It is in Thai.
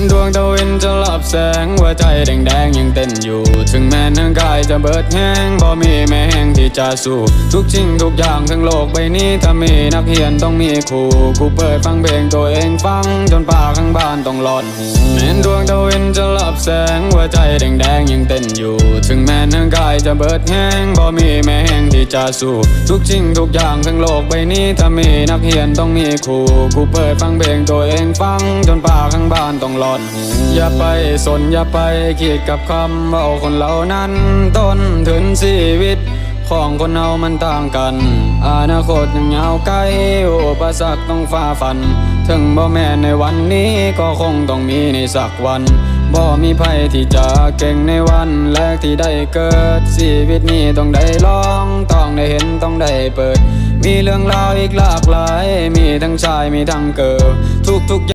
นดวงตะเวนจะลับแสงหัวใจแดงๆยังเต้นอยู่ ถึงแม้ทั้งกายจะเบิดแห้งบ่มีแม่แห้งที่จะสู้ ทุกสิ่งทุกอย่างทั้งโลกใบนี้ถ้ามีนักเรียนต้องมีครูกูเปิดฟังเพลงตัวเองฟัง จนป่าข้างบ้านต้องหลอนหูแม้นดวงตะเวนจะลับแสงหัวใจแดงๆยังเต้นอยู่ ถึงแม้ทั้งกายจะเบิดแห้งบ่มีแม่แห้งที่จะสู้ ทุกสิ่งทุกอย่างทั้งโลกใบนี้ถ้ามีนักเรียนต้องมีครูกูเปิดฟังเพลงตัวเองฟังจนป่าานต้องหลอนอย่าไปสนอย่าไปคิดกับคำเบาคนเหล่านั้นต้นทุนชีวิตของคนเรามันต่างกัน อนาคตยังยาวไกลอุปสรรคต้องฝ่าฟัน ถึงบ่แม่ในวันนี้ก็คงต้องมีในสักวัน บ่มีภัยที่จะเก่งในวันแรกที่ได้เกิด ชีวิตนี้ต้องได้ลอง ต้องได้เห็นต้องได้เปิด มีเรื่องราวอีกหลากหลาย มีทั้งชายมีทั้งเกิดทุกๆอย่าง